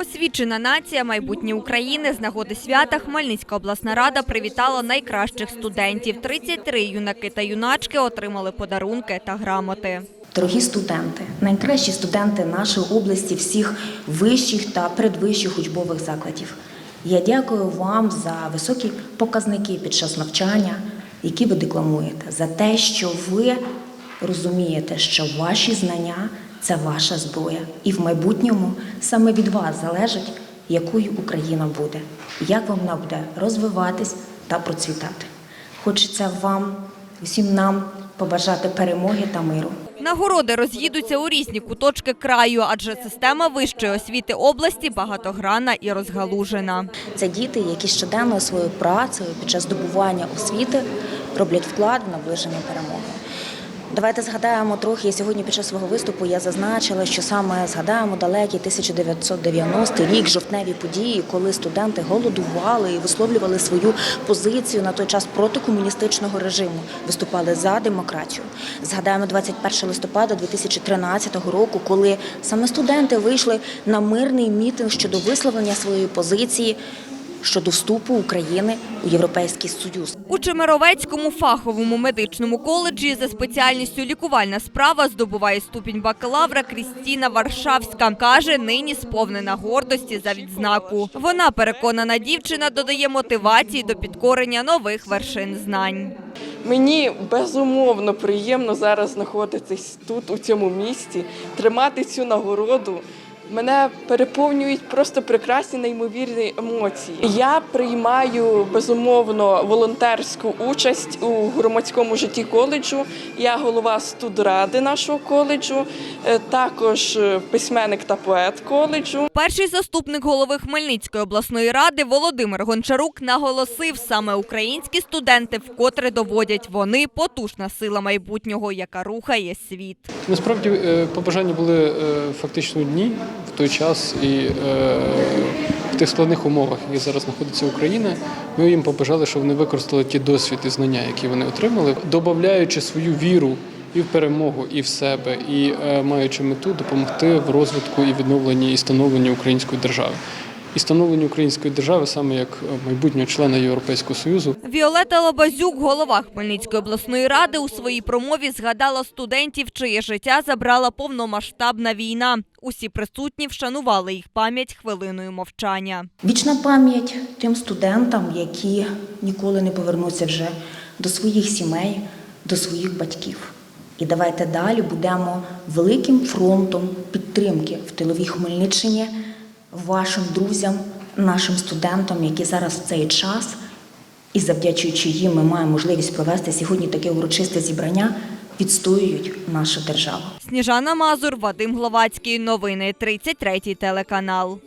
Освічена нація майбутнє України з нагоди свята Хмельницька обласна рада привітала найкращих студентів. 33 юнаки та юначки отримали подарунки та грамоти. Дорогі студенти, найкращі студенти нашої області, всіх вищих та предвищих учбових закладів. Я дякую вам за високі показники під час навчання, які ви декламуєте, за те, що ви розумієте, що ваші знання це ваша зброя, і в майбутньому саме від вас залежить, якою Україна буде, як вона буде розвиватись та процвітати. Хочеться вам, всім нам побажати перемоги та миру. Нагороди роз'їдуться у різні куточки краю, адже система вищої освіти області багатогранна і розгалужена. Це діти, які щоденно своєю працею під час здобування освіти роблять вклад в наближення перемоги. Давайте згадаємо трохи. Сьогодні під час свого виступу я зазначила, що саме згадаємо далекий 1990 рік, жовтневі події, коли студенти голодували і висловлювали свою позицію на той час проти комуністичного режиму, виступали за демократію. Згадаємо 21 листопада 2013 року, коли саме студенти вийшли на мирний мітинг щодо висловлення своєї позиції щодо вступу України у Європейський Союз. У Чемеровецькому фаховому медичному коледжі за спеціальністю лікувальна справа здобуває ступінь бакалавра Крістіна Варшавська. Каже, нині сповнена гордості за відзнаку. Вона переконана дівчина додає мотивації до підкорення нових вершин знань. Мені безумовно приємно зараз знаходитись тут, у цьому місті, тримати цю нагороду. Мене переповнюють просто прекрасні неймовірні емоції. Я приймаю безумовно волонтерську участь у громадському житті коледжу. Я голова студради нашого коледжу, е, також е, письменник та поет коледжу. Перший заступник голови Хмельницької обласної ради Володимир Гончарук наголосив, саме українські студенти вкотре доводять вони потужна сила майбутнього, яка рухає світ. Насправді е, побажання були фактично дні в той час, і е, в тих складних умовах, які зараз знаходиться Україна, ми їм побажали, щоб вони використали ті досвід і знання, які вони отримали, додаючи свою віру і в перемогу, і в себе, і е, маючи мету допомогти в розвитку і відновленні і становленні української держави. І становленню української держави саме як майбутнього члена Європейського Союзу Віолета Лобазюк, голова Хмельницької обласної ради, у своїй промові згадала студентів, чиє життя забрала повномасштабна війна. Усі присутні вшанували їх пам'ять хвилиною мовчання. Вічна пам'ять тим студентам, які ніколи не повернуться вже до своїх сімей, до своїх батьків. І давайте далі будемо великим фронтом підтримки в тиловій Хмельниччині вашим друзям, нашим студентам, які зараз в цей час, і завдячуючи їм, ми маємо можливість провести сьогодні таке урочисте зібрання, відстоюють нашу державу. Сніжана Мазур, Вадим Гловацький. Новини 33 телеканал.